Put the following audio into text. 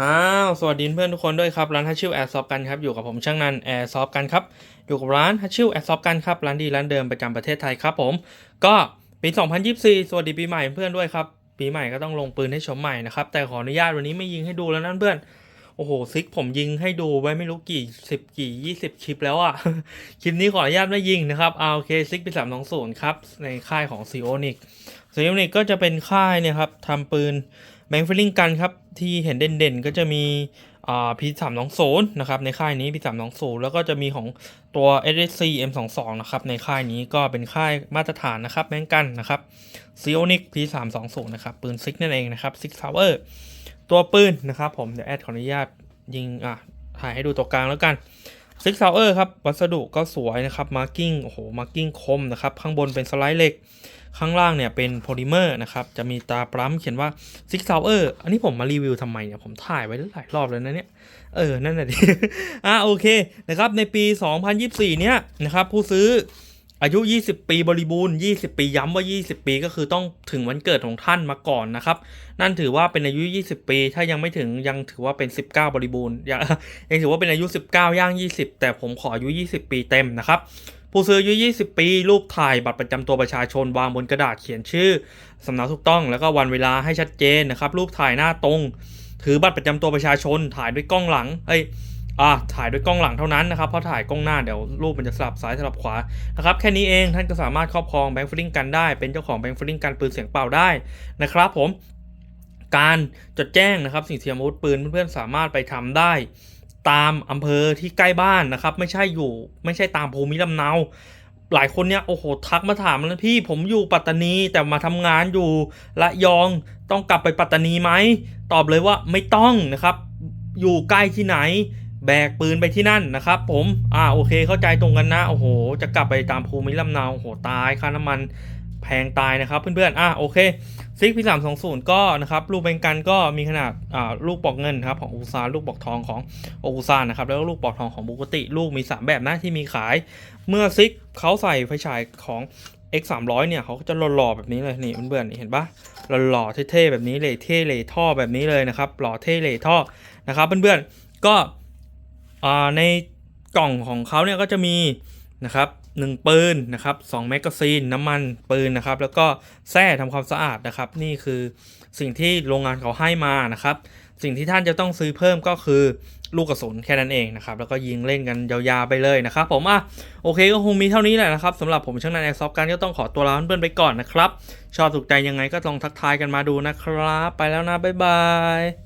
อ้าวสวัสดีเพื่อนทุกคนด้วยครับ ร้านฮัชชิวแอร์ซอฟกันครับ อยู่กับผมช่างนันแอร์ซอฟกันครับ อยู่กับร้านฮัชชิวแอร์ซอฟกันครับ ร้านดีร้านเดิมประจำประเทศไทยครับผม ก็ปี 2024 สวัสดีปีใหม่เพื่อนด้วยครับ ปีใหม่ก็ต้องลงปืนให้ชมใหม่นะครับ แต่ขออนุญาตวันนี้ไม่ยิงให้ดูแล้วนั่นเพื่อน โอ้โหซิกผมยิงให้ดูไว้ไม่รู้กี่สิบกี่ยี่สิบคลิปแล้วอะ่ะ คลิปนี้ขออนุญาตไม่ยิงนะครับเอาโอเคซิกปีสามสองศูนย์ครับ ในค่ายของซีโอนิกซีโอนิกก็จะเป็นค่ายเนี่ยครับทำปืนแบงฟิลลิ่งกันครับ ที่เห็นเด่นๆ ก็จะมีอ่าพีสามสองศูนย์นะครับ ในค่ายนี้พีสามสองศูนย์แล้วก็จะมีของตัว SSC M22 นะครับ ในค่ายนี้ก็เป็นค่ายมาตรฐานนะครับแบงกันนะครับซีโอนิก P320 นะครับ ปืนซิกนั่นเองนะครับซิกทาวเวอร์ ตัวปืนนะครับผมเดี๋ยวแอดขออนุญาตยิงอะถ่ายให้ดูตัวกลางแล้วกันซิกเซาเออร์ครับ วัสดุก็สวยนะครับมาร์กิ้งโอ้โหมาร์กิ้งคมนะครับ ข้างบนเป็นสไลด์เหล็ก ข้างล่างเนี่ยเป็นโพลิเมอร์นะครับ จะมีตาปรั๊มเขียนว่าซิกเซาเออร์อันนี้ผมมารีวิวทำไมเนี่ย ผมถ่ายไว้หลายรอบแล้วนะเนี่ย เออ นั่นแหละดิอะโอเคนะครับ ในปี 2024 เนี่ยนะครับ ผู้ซื้อ อายุ 20 ปีบริบูรณ์ 20 ปีย้ำว่า 20 ปีก็คือต้องถึงวันเกิดของท่านมาก่อนนะครับ นั่นถือว่าเป็นอายุ 20 ปี ถ้ายังไม่ถึงยังถือว่าเป็น 19 บริบูรณ์ยังยังถือว่าเป็นอายุ 19 ย่าง 20 แต่ผมขออายุ 20 ปีเต็มนะครับ ผู้ซื้ออายุ 20 ปี รูปถ่ายบัตรประจำตัวประชาชนวางบนกระดาษเขียนชื่อสำเนาถูกต้อง แล้วก็วันเวลาให้ชัดเจนนะครับ รูปถ่ายหน้าตรง ถือบัตรประจำตัวประชาชนถ่ายด้วยกล้องหลังเอ้ย อ่าถ่ายด้วยกล้องหลังเท่านั้นนะครับเพราะถ่ายกล้องหน้าเดี๋ยวรูปมันจะสลับซ้ายสลับขวานะครับแค่นี้เองท่านก็สามารถครอบครองแบงค์ฟลิงกันได้ เป็นเจ้าของแบงค์ฟลิงกันปืนเสียงเปล่าได้นะครับผมการจดแจ้งนะครับสิ่งเทียมอาวุธปืนเพื่อนๆสามารถไปทำได้ตามอำเภอที่ใกล้บ้านนะครับ ไม่ใช่อยู่ไม่ใช่ตามภูมิลำเนา หลายคนเนี่ยโอ้โหทักมาถามแล้วพี่ผมอยู่ปัตตานีแต่มาทำงานอยู่ระยองต้องกลับไปปัตตานีไหมตอบเลยว่าไม่ต้องนะครับ อยู่ใกล้ที่ไหน แบกปืนไปที่นั่นนะครับ ผมอ่าโอเคเข้าใจตรงกันนะโอ้โห จะกลับไปตามภูมิลำเนาโอ้โหตายค่าน้ำมันแพงตายนะครับเพื่อนๆอ่าโอเคซิกพีสามสองศูนย์ก็นะครับลูกเบงกันก็มีขนาดอ่าลูกปอกเงินครับของอูซานลูกปอกทองของโออูซานนะครับแล้วก็ลูกปอกทองของบุกติ ลูกมี 3 แบบนะที่มีขาย เมื่อซิกเขาใส่ไฟฉายของ X 3 0 0เนี่ยเขาก็จะหล่อๆแบบนี้เลยนี่เพื่อนๆนี่เห็นปะหล่อๆเท่ๆแบบนี้เลยเท่เลยท่อแบบนี้เลยนะครับหล่อเท่เลยท่อนะครับเพื่อนๆก็อ่า ในกล่องของเขาเนี่ยก็จะมีนะครับหนึ่งปืนนะครับสองแมกกาซีนน้ำมันปืนนะครับ แล้วก็แส้ทำความสะอาดนะครับ นี่คือสิ่งที่โรงงานเขาให้มานะครับ สิ่งที่ท่านจะต้องซื้อเพิ่มก็คือลูกกระสุนแค่นั้นเองนะครับ แล้วก็ยิงเล่นกันยาวๆไปเลยนะครับผมอะโอเคก็คงมีเท่านี้แหละนะครับสำหรับผมช่างนันแอร์ซอฟกันก็ต้องขอตัวลาเพื่อนๆไปก่อนนะครับ ชอบถูกใจยังไงก็ลองทักทายกันมาดูนะครับ ไปแล้วนะบ๊ายบาย